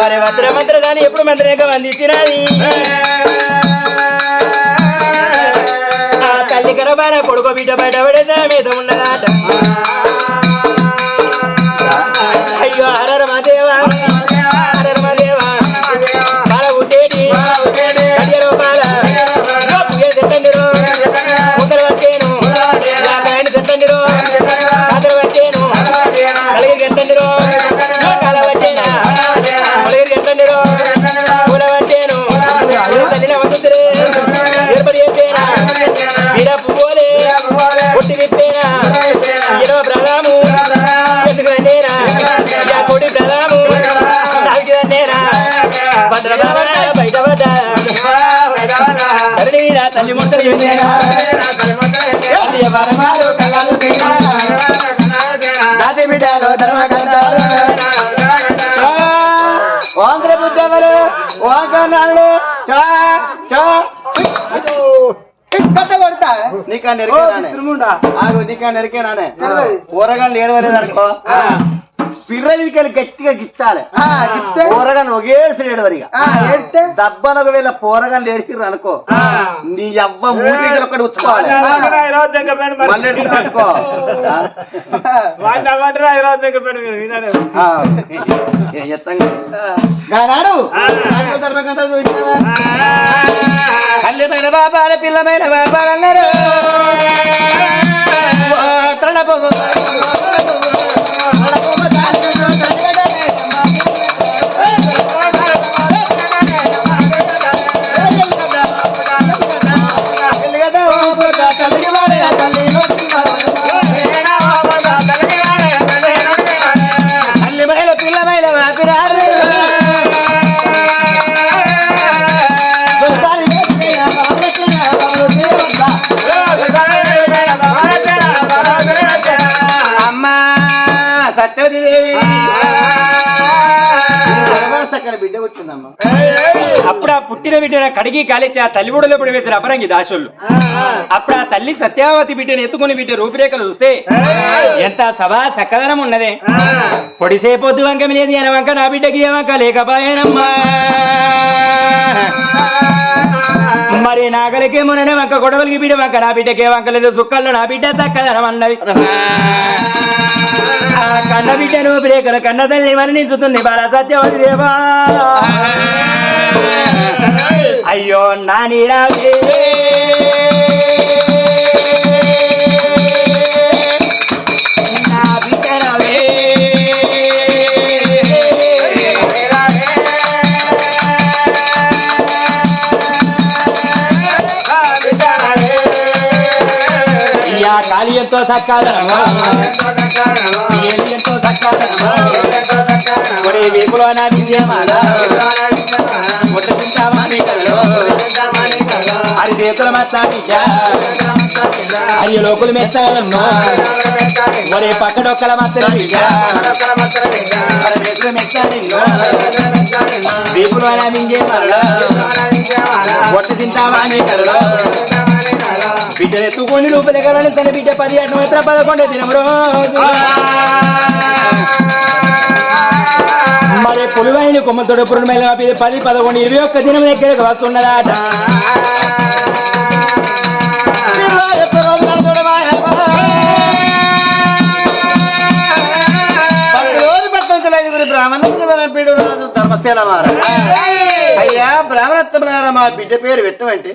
మరి భద్ర మంత్ర దాని ఎప్పుడు మంత్రేక అందించినది ఆ తల్లి కరబాన కొడుకు బిడ్డ బయట పడేదా? మీద ఉన్నదాట. ధరణి నా తల్లి దాసి బిడ్డలు చా చా కట్ట కొడతా నీకా నెరికేనానే ఆగు నీకా నెరికేనానే? ఊరగాలు ఏడవలేదు అనుకో పిర్ర మీదకెళ్ళి గట్టిగా గిచ్చాలి ఊరగాను ఒకేసి ఏడవరిగా దబ్బన ఒకవేళ పోరగాలు ఏడిచిర్రు అనుకో నీ అవ్వ మూతికి ఒకటి ఉచ్చుకోవాలి మళ్ళీ అనుకో? కళ్ళమైన బాబాల పిల్లమైన బాబాలన్నారు. బిడ్డన కడిగి కాలేచి ఆ తల్లి ఊడలో పడి వేసిన అపరంగి దాసులు అప్పుడు ఆ తల్లి సత్యావతి బిడ్డను ఎత్తుకుని బిడ్డ రూపురేఖలు చూస్తే ఎంత సభా చక్కదనం ఉన్నదే. పొడిసే పొద్దు వంక లేదు ఎన వంక నా బిడ్డకి ఏ వంక లేకపోయానమ్మా నాగలికే మొన్ననే వంక గొడవలకి బిడ్డ వంక నా బిడ్డకే వంక లేదు సుక్కల్లో నా బిడ్డ ఆ కన్న బిడ్డను బ్రేకల కన్న తల్లి మరణించుతుంది బాల సత్యవతి దేవా. అయ్యో. నాని రావే ఎంతో ఒరే కలలో అది దేకుల మత్తాడిజా అయ్య లోకులు మెత్తారమ్మా ఒరే పక్కడొక్కల మత్తల బిడ్డ మరి దేకుల మెత్తాడిన్నో వేపులో నా విజయమాల ముట్ట తింటావా నీ కలలో బిడ్డలు ఎత్తుకొని రూపాయలు ఎగరాలి తన బిడ్డ పర్యటన అటు మాత్రం పదకొండే దినమురు మరి పులివైన కొమ్మతోడు పురుడు పురుణమైన పది పదకొండు ఇరవై ఒక్క దినం దగ్గరకు వస్తున్నదాట ధర్మశీల మారా అయ్యా బ్రాహ్మణత్వములార మా బిడ్డ పేరు పెట్టమంటే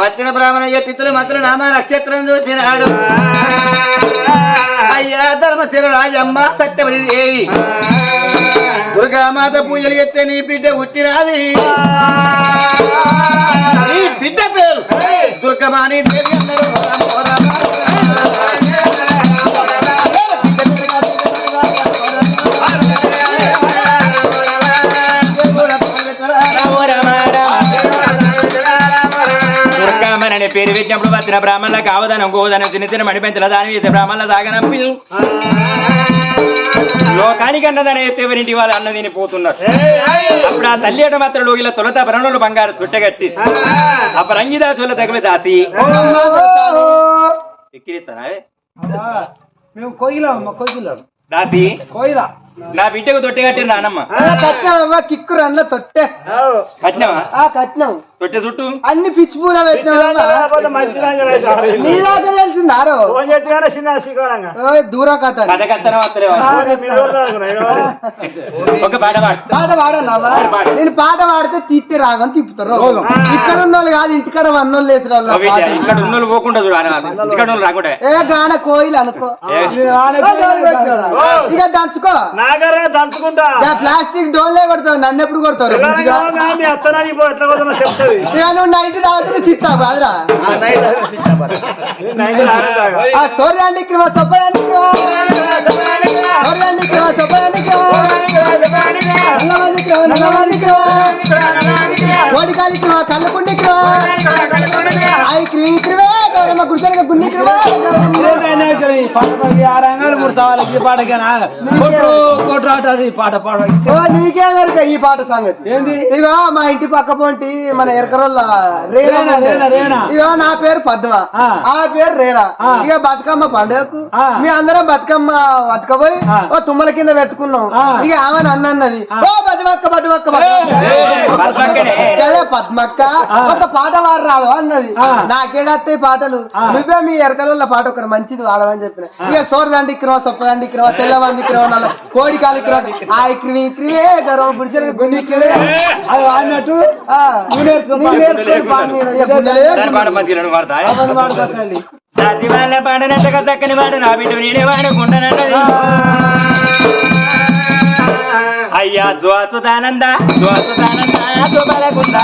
వచ్చిన బ్రాహ్మణయ్య తిత్తులు మంత్రులు నామ నక్షత్రం చూసినాడు అయ్యా ధర్మశీల రాజమ్మ సత్యవతి దేవి. దుర్గామాత పూజలు ఎత్తే నీ బిడ్డ పుట్టినాది. నీ బిడ్డ పేరు దుర్గమాని దేవి అన్నాడు పేరు పెట్టినప్పుడు వచ్చిన బ్రాహ్మణుల కావదనం గోదనం చిన్న చిన్న మణిపెంచల దాని వేసే బ్రాహ్మణుల దాగనం పిల్లు లోకానికి అన్నదని వేస్తే ఎవరింటి వాళ్ళు అన్న తిని పోతున్నారు. అప్పుడు ఆ తల్లి అట మాత్రం లోగిల తొలత భరణులు బంగారు చుట్టగట్టి అప్పుడు అంగిదాసుల తగిలి దాసి. ఎక్కిరిస్తానా మేము కొయ్యలో అమ్మ కొయ్యలో. దాసి. కోయిలా నా బిడ్డకు తొట్టి కట్టిన నానమ్మ కట్టినావా? కిక్కు రన్ల తొట్టె. కట్టినావా? ఆ కట్టినావు తొట్టె చుట్టూ. అన్ని పిచ్చి పూల నీలాగా తెలిసిందారో దూర కథ. ఒక పాట పాడన్నావా. నేను పాట పాడితే తీస్తే రాగని తిప్పుతారు. ఇక్కడ ఉన్న వాళ్ళు కాదు ఇంటికాడ వన్నోళ్ళు వేసిన వాళ్ళు ఇక్కడ ఉన్న వాళ్ళు పోకుండా ఇక్కడ రాకుండా ఏ గాన కోయిలు అనుకో. ఇక దంచుకో. నాగరే దంచుకుంటా. ఇక ప్లాస్టిక్ డోన్లే కొడతావు నన్ను ఎప్పుడు కొడతావు నువ్వు నైన్టీ తాగుతుంది తిస్తావు బాదరా నైట్ సూర్యాండి క్రమ చొప్పయాండి సూర్యాండి క్రమ చొప్పయాండి క్రమ నల్లమంది క్రమ నల్లమంది క్రమ గౌరమ్మ గుడిసెనక ఓ నీకే ఈ పాట సంగతి? ఇగో మా ఇంటి పక్క పొంటి మన ఎరకరోళ్ళ రేనా. ఇగో నా పేరు పద్మ ఆ. పేరు రేనా. ఇక బతుకమ్మ పండుగకు. మీ అందరం బతుకమ్మ పట్టుకపోయి. ఓ తుమ్మల కింద పెట్టుకున్నాం. ఇక ఆమె అన్నది. ఓ బతుమక్క బతుమక్క పద్మక్కనే. అదే పద్మక్క. ఒక పాట వాడరాదు అన్నది. ఆ. నాకేడత్తాయి పాటలు. నువ్వే మీ ఎరకల పాట ఒకటి మంచిది వాడమని చెప్పిన. ఇక సోరదండి క్రమ సొప్పదండి క్రమ తెల్లవంది నల్ల కోడి కాలి క్రమ ఆ క్రిమి క్రిమే గర్వం పుడిచిన గుండి అది వాడినట్టు పాడనట్టగా చక్కని వాడు నా బిడ్డ నేనే అయ్యా జ్వాసుదానంద జ్వాసుదానంద శుభలకుంద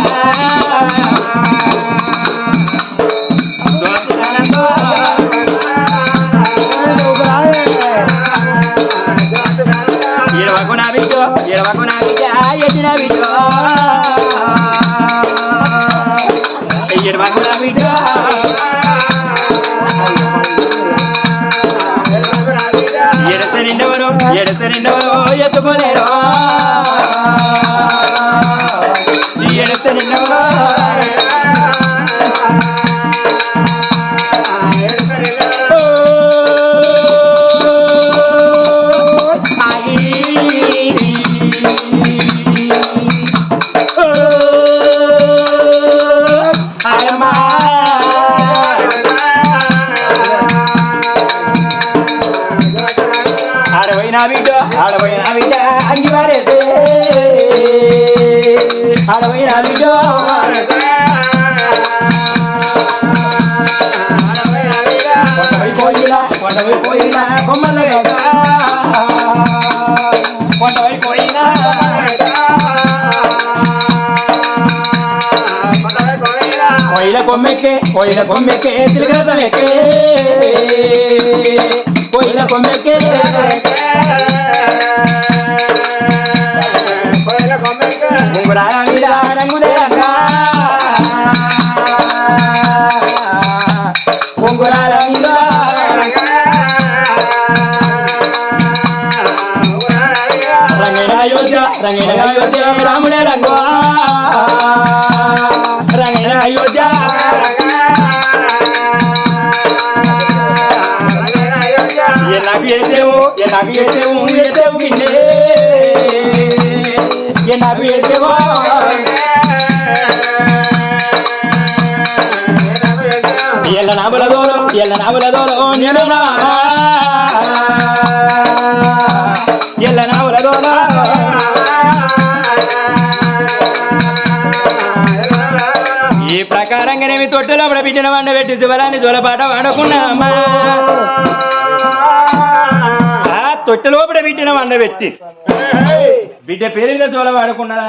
ఇరవకు నా బిడ్డ ఇరవకు నా బిడ్డ ఎదిన బిడ్డ ఇరవకు నా బిడ్డ ఎడత నిండవరు ఎడత నిండవరు ఎత్తుకోలేరు. బిడ్డ ఆడపోయినా బిడ్డ అంగి మారేసే ఆడపోయినా బిడ్డ కొండపై కొండపై పోయినా కొమ్మల కొండపై పోయినా కోయిల కొమ్మెక్కే కోయిల కొమ్మెక్కే కోయిల కొమ్మెక్కే ముంగురాల మీద రంగులేరంగా ముంగురాల మీద రంగైన అయోధ్య రంగైన అయోధ్య రాముడే రంగు రంగైన అయోధ్య ఎల్ల నాబుల దోలో నేను ఎల్ల నాబుల దోలో ఈ ప్రకారంగానే మీ తొట్టెలో బిడ్డన వండ పెట్టి శివరాన్ని జోలపాట వాడకున్నామా తొట్టె లోపల బిడ్డన వండ పెట్టి బిడ్డ పేరు మీద జోల వాడుకున్నదా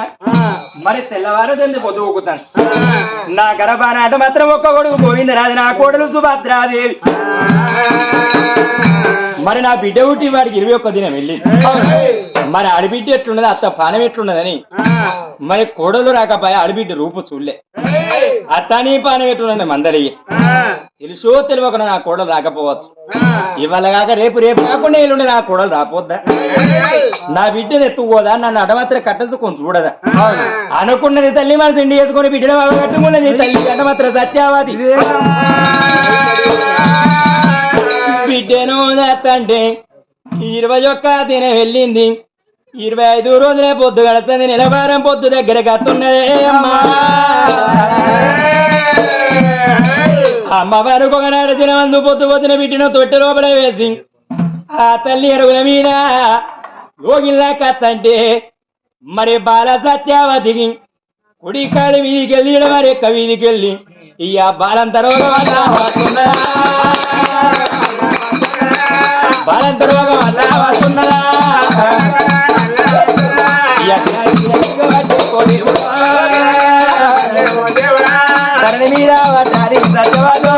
మరి తెల్లవారదండి పొద్దుకుతాను నా గర్భానాట మాత్రం ఒక్క కొడుకు గోవిందరాజు నా కోడలు సుభద్రాదేవి. మరి నా బిడ్డ పుట్టి వాడికి ఇరవై ఒక్క దినం వెళ్ళి. మరి అడిబిడ్డ ఎట్లున్నది అత్త ప్రాణం ఎట్లున్నదని. మరి కోడలు రాకపోయా ఆడబిడ్డ రూపు చూడలే. అత్త నీ పానం ఎట్లున్నది మందరయ్య తెలుసో తెలియకుండా నా కోడలు రాకపోవచ్చు. ఇవాళ కాక రేపు రేపు కాకుండా ఎల్లుండి నా కోడలు రాపోద్దా? నా బిడ్డను ఎత్తుకోదా నన్ను అడమాత్ర కట్టసుకొని చూడదా? అనుకున్నది తల్లి మన తిండి వేసుకొని బిడ్డను కట్టుకున్నది తల్లి అడమాత్రం సత్యావాది. బిడ్డను తండ్రి ఇరవై ఒక్క దిన వెళ్ళింది. ఇరవై ఐదు రోజులే పొద్దు గడుతుంది నిలవారం పొద్దు దగ్గర కత్తున్నదే అమ్మా. అమ్మవారికి ఒకనాడు దినమందు పొద్దు పొద్దున బిడ్డను తొట్టె లోపల వేసి ఆ తల్లి అరుగుల మీద యోగిల్లా కత్తంటే మరి బాల సత్యావతికి కుడి కాడి వీధికి వెళ్ళి మరి ఎక్క వీధికి వెళ్ళి ఇయ్య బాలం తర్వాత వస్తున్నదా బాలం వస్తున్నదా ధరణి మీద వడ్డారి సత్యవాదో.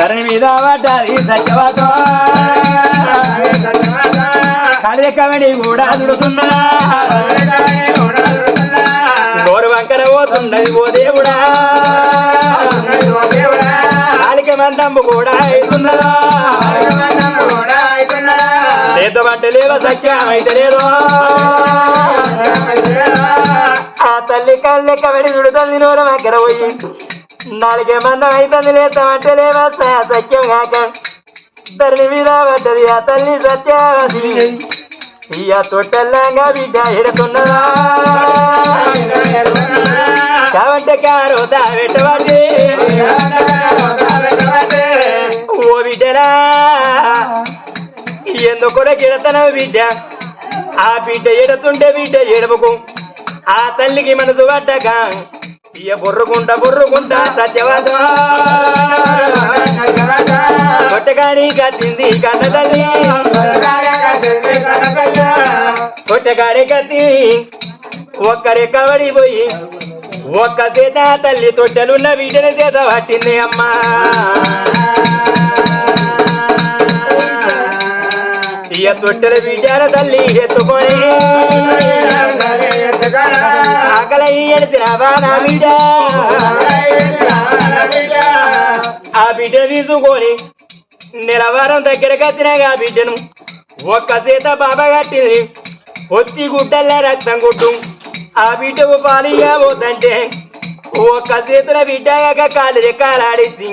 ధరణి మీద పడ్డాది సత్యవాదో. కూడా దుడుతున్నదా గోరు వంకర పోతున్నది ఓ దేవుడా. కాలిక మందంబు కూడా అవుతున్నదా లేత పంట లేదో సత్యం అయితే లేదో. ఆ తల్లి కళ్ళెక్క కమిడి తల్లి నూరు వంకర పోయి. నాలుగే మందం అవుతుంది లేతామంటే లేవా సఖ్యం కాక. తల్లి మీద పడ్డది ఆ తల్లి సత్యావతి ఇయ్య తొట్టల్లాగా బిడ్డ ఎడుతున్నదా కావంటే కారు దావెట్టవాడి ఓ బిడ్డలా కూడా ఎడతనవు బిడ్డ? ఆ బిడ్డ ఎడుతుంటే బిడ్డ ఎడవకు ఆ తల్లికి మనసు పడ్డక. ఇయ బుర్రుకుంట బుర్రుకుంట సత్యవాద. కొట్టగాని కచ్చింది కన్న తల్లి. కొట్టగాడి కత్తి ఒక్కరే కబడిపోయి. ఒక్క చేత తల్లి తొట్టెలున్న వీటిని సీత పట్టింది అమ్మా. ఇయ తొట్టెల వీటాల తల్లి ఎత్తుకొని ఆకలి ఎడిసినవా బిడ్డ. ఆ బిడ్డ తీసుకొని నిలవారం దగ్గరకు వచ్చినాగా ఆ బిడ్డను. ఒక్క సీత బాబా కట్టింది. పొత్తి గుడ్డల్లా రక్తం గుడ్డు ఆ బిడ్డకు పాలిగా పోతంటే ఒక్క చేతుల బిడ్డగా కాలు రెక్కాలాడించి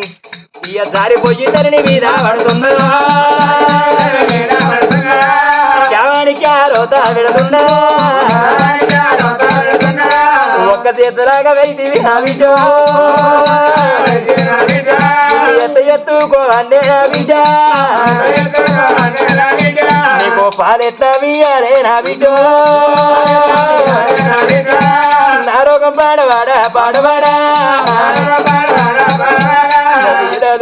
ఇక జారిపోయి తల్లిని మీద పడుతున్నదా శవానికి ఆరోత పెడుతున్నా చేతులాగా వెళ్తీవి నా బిడ్డ ఎత్త ఎత్తుకో నా అవిజా నీకు పాలెట్లా వీయాలే నా బిడ్డ పాడవాడా పాడవాడా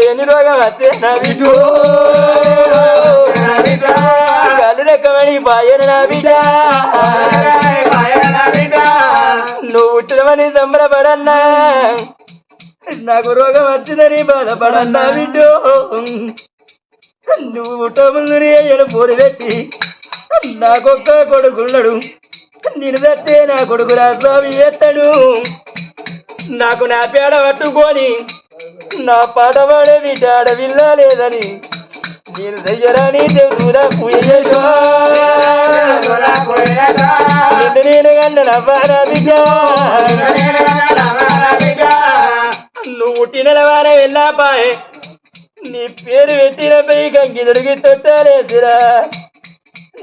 ఎన్ని రోగం వస్తే నవిజో బిడ్డ కళ్ళు రెక్కమని పాయను నా బిడ్డ నువ్వు పుట్టినవని సంబరపడన్నా. నాకు రోగం వచ్చిందని బాధపడన్నా బిడ్డు నువ్వు పుట్టముందు అయ్యను పోరు పెట్టి నాకొక్క కొడుకున్నాడు. నేను తెస్తే నా కొడుకు రాస్వామి ఎత్తడు నాకు నా పేడ పట్టుకొని నా పాట పాడే బిడ్డ ఆడవిల్ల లేదని నేను చెయ్యరాని దేవుడా పూజ నిన్ను నేను గండన నవ్వారా నువ్వు పుట్టిన వారే వెళ్ళాపాయే. నీ పేరు పెట్టిన పై కంకి దొరికి తొట్టాలేదురా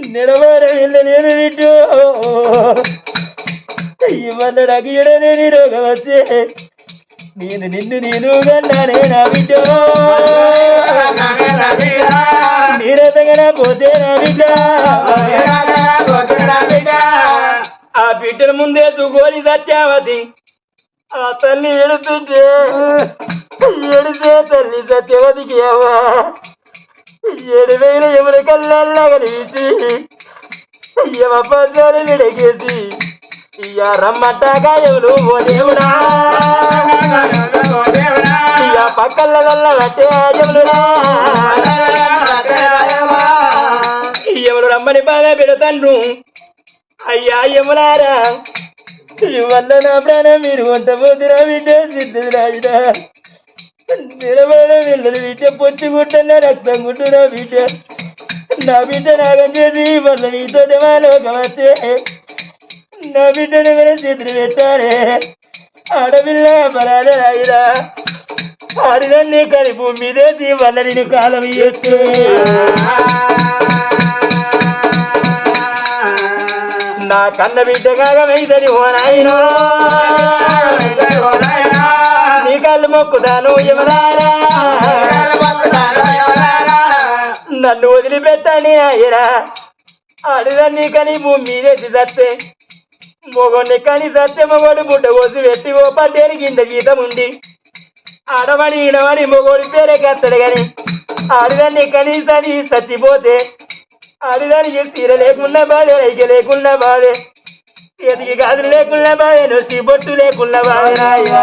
నిలవారే వెళ్ళలేను బిడ్డు ఇవన్న నాకు ఎడలేని రోగం వచ్చే. నేను నిన్ను నేను కన్నానే నా బిడ్డ. నీరసంగా పోతే నా బిడ్డ. ఆ బిడ్డల ముందే సుగోలి సత్యావతి. ఆ తల్లి ఎడుతుంటే ఎడితే తల్లి సత్యవతికి అవ్వా ఏడువేల ఎవరి కళ్ళల్లా కనిపించి యమపసారి విడగేసి. ఇయ్య రమ్మటాగా ఎవరు ఓ దేవుడా? ఇయ్య పక్కల వల్ల ఎవరురా ఎవరు రమ్మని బాగా పెడతాను? అయ్యా ఎవరారా వల్ల నా ప్రాణం మీరు వంట పోతున్నా బిడ్డ సిద్ధుడు నిలబడ వెళ్ళదు బిడ్డ పొచ్చి గుట్టన్నా రక్తం గుట్టున్నా బిడ్డ. నా బిడ్డ నాగం చేసి వల్ల నీతో మా లోకమస్తే నా బిడ్డను ఎవరు చేతులు పెట్టారే. ఆడపిల్ల పరాలే రాయిరా. కలి భూమి మీదేసి వల్ల నేను కాలం ఇయ్యొచ్చు నా కన్న బిడ్డ కాగమైదని ఓ నాయనో. నీ కళ్ళు మొక్కుతాను యమలారా. నన్ను వదిలిపెట్టని ఆయన. ఆడినన్నీ కలి భూమి మీదేసి తప్పే మొగోడిని కని సత్య మొగోడు బుడ్డ కోసి పెట్టి ఓ పడ్డేరు కింద జీతం ఉంది ఆడవాడి ఈడవాడి మొగోడి పేరే కత్తడు గాని. ఆడిదాన్ని కనీసాన్ని చచ్చిపోతే ఆడిదానికి తీర లేకుండా బాధే రైక లేకుండా బాధే. చేతికి గాజులు లేకుండా బాధే నొచ్చి బొట్టు లేకుండా బాధే. రాయా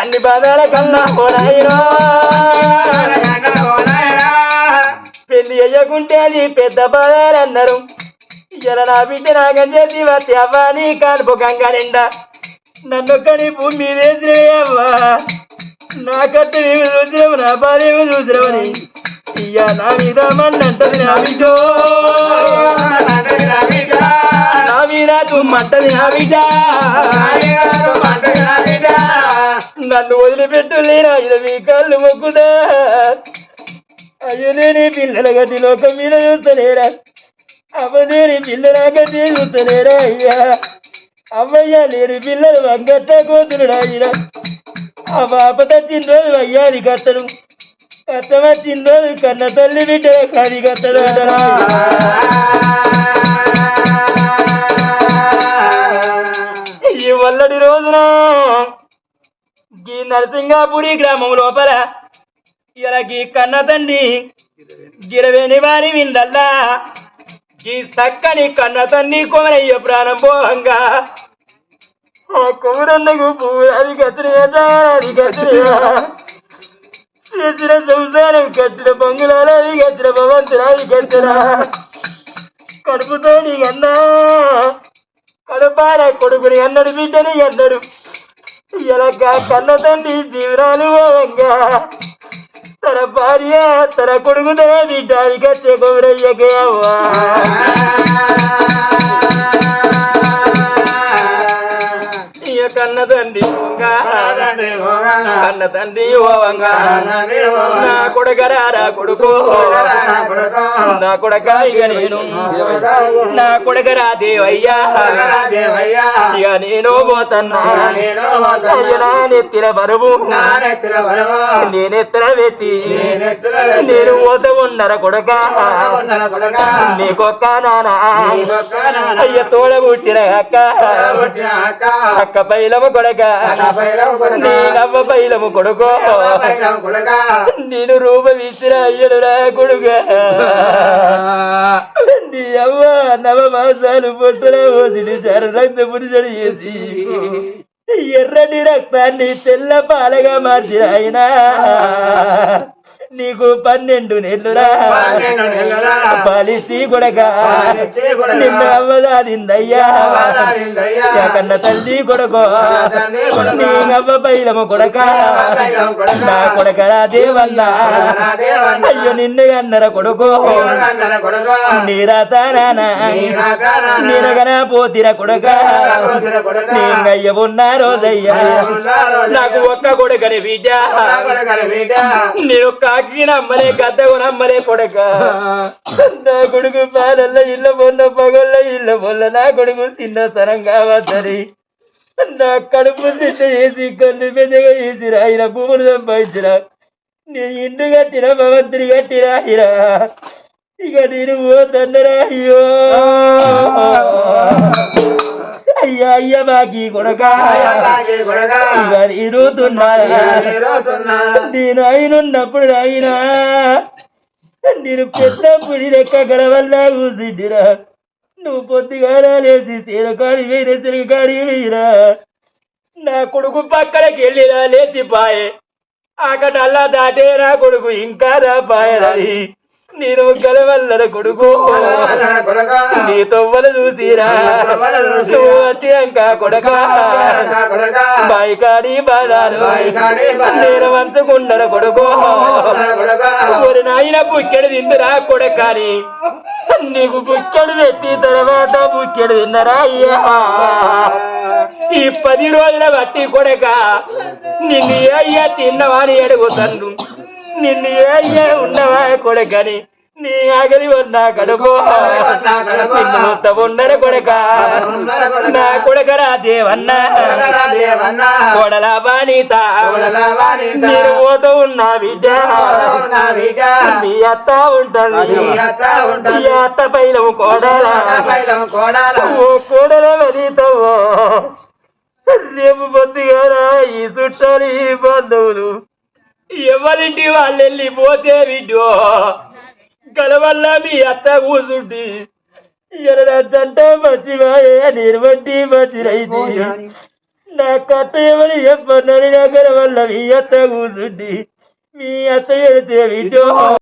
అన్ని బాధల కన్నా ఓ లేకుంటే అది పెద్ద బాధలు ఇలా నా బిడ్డ నాగం చేసి వచ్చి అవ్వా నీ కానుపు గంగ నిండా. నన్ను కని భూమి మీదేసినవా నా కట్టు నీవు చూసినవు నా భార్య చూసినవని ఇయ్యా నా మీద మన్నంటది నా బిడ్డో. నా మీద తుమ్మంటది నా బిడ్డ. నన్ను వదిలిపెట్టు లేనా ఇలా మీ కళ్ళు మొక్కుదా అయ్యో పిల్లల గతి లోకం మీద చూస్తలేరా? అమ్మదేని పిల్లల గతి చూస్తలేరా అయ్యా? అమ్మయ్య లేని పిల్లలు వంగట్ట కోతులు అయ్యా ఆ పాప తచ్చిన రోజు అయ్యాది కత్తడు కత్త వచ్చిన రోజు కన్న తల్లి బిడ్డ కాది కత్తడు ఈ వల్లడి రోజున ఈ నరసింగాపురి గ్రామం లోపల ఇలా కన్న తండ్రి గిరవేని వారి విందల్లా. ఈ సక్కని కన్న తండ్రి కొమరయ్య ప్రాణం పోహంగా. ఆ కొమరన్నకు పువ్వు అది కత్తిరియా అది చేసిన సంసారం కట్టిన బంగుళాలు అది కట్టిన భవంతులు కడుపుతో నీ అన్నా కడుపార కొడుకుని అన్నాడు బిడ్డని అన్నాడు. ఇలా కన్న తండ్రి జీవరాలు పోవంగా తన భార్య తన కొడుకు తన బిడ్డ కచ్చే కొమరయ్యకే అవ్వా. కన్న తండ్రి కన్న తండ్రి ఓవంగా నా కొడుకరారా కొడుకు. నా కొడక ఇక నేను. నా కొడుకరా దేవయ్యా. ఇక నేను పోతన్నా. నా నెత్తిన బరువు. నేనెత్తన పెట్టి నేను పోత ఉన్నర కొడక. నీకొక్క నానా. అయ్య తోడ పుట్టిన అక్క. అక్క. పైలము కొడక నీ నవ్వ పైలము కొడుకో నేను రూప విసిర అయ్యడు రా కొడుక నీ అవ్వ నవ మాసాలు పొట్టున వదిలి సర రక్త పురుషుడు చేసి ఎర్రటి రక్తాన్ని తెల్ల పాలగా మార్చి ఆయన నీకు పన్నెండు నెల్లురా. పాలిసి కొడక నిన్న అవ్వదాదిందయ్యా కన్న తల్లి కొడుకో. నీ అవ్వ పైలము కొడక. నా కొడకరా దేవల్ల. అయ్యో నిన్ను అన్నర కొడుకో. నీరాత నానా నీనగన పోతిర కొడక. నీంగయ్య ఉన్న రోజయ్యా. నాకు ఒక్క కొడుకని బిడ్డ నేను కాకి నమ్మలే గద్దకు నమ్మలే కొడక నా కొడుకు పాలల్ల ఇళ్ళ పొన్న పగళ్ళ ఇళ్ళ పొల్ల నా కొడుకు చిన్న తరం కావద్దరి నా కడుపు తిన్న వేసి కళ్ళు పెద్దగా వేసిరా ఆయన భూములు సంపాదించిరా నీ ఇంటి కట్టిన భవంతుని కట్టిరా ఇరా ఇక నేను పోతన్నరా అయ్యో అయ్యా అయ్య బాకీ కొడక. నేను అయినున్నప్పుడు అయినా నేను పెద్ద పులి లెక్క గడవల్ల కూర్చుంటిరా నువ్వు పొద్దుగా లేచి తీరకాడి వేరే తిరగకాడి వేయరా. నా కొడుకు పక్కనకి వెళ్ళిరా లేచి పాయే అక్కడ అల్లా దాటే నా కొడుకు ఇంకా రా పాయరని నేను గలవల్లర కొడుకు. నీ తొవ్వలు చూసిరా. నువ్వు అత్యంక కొడక. బాయికాడి బాధాలు నేను వంచుకున్నర కొడుకు. ఒక నాయన బుక్కెడు తిందురా కొడకాని. నీకు బుక్కెడు పెట్టి తర్వాత బుక్కెడు తిన్నరా అయ్యా. ఈ పది రోజుల బట్టి కొడక. నిన్ను అయ్యా తిన్నవాని అడుగుతాను. నిన్ను ఏ ఉండవా ఉన్నవా కొడకని? నీ ఆగలి ఉన్నా కడుపు. నిన్ను ఉన్నర కొడక. నా కొడకరా దేవన్న. కొడల బాణిత నేను పోతూ ఉన్నా విద్య. మీ అత్త ఉంటది. మీ అత్త పైన కోడలా. ఓ కోడల వెళితవో రేపు పొద్దుగారా ఈ చుట్టాలి ఈ బంధువులు. ఎవరింటి వాళ్ళు వెళ్ళిపోతే విడ్డో గలవల్ల మీ అత్త కూసుంటి. ఎరడంట మంచివాయే నిర్వంటి మంచిరైంది నా కథ ఎవరు చెప్పన్నది నా గలవల్ల మీ అత్త కూసుంటి. మీ అత్త ఎడితే విడ్డో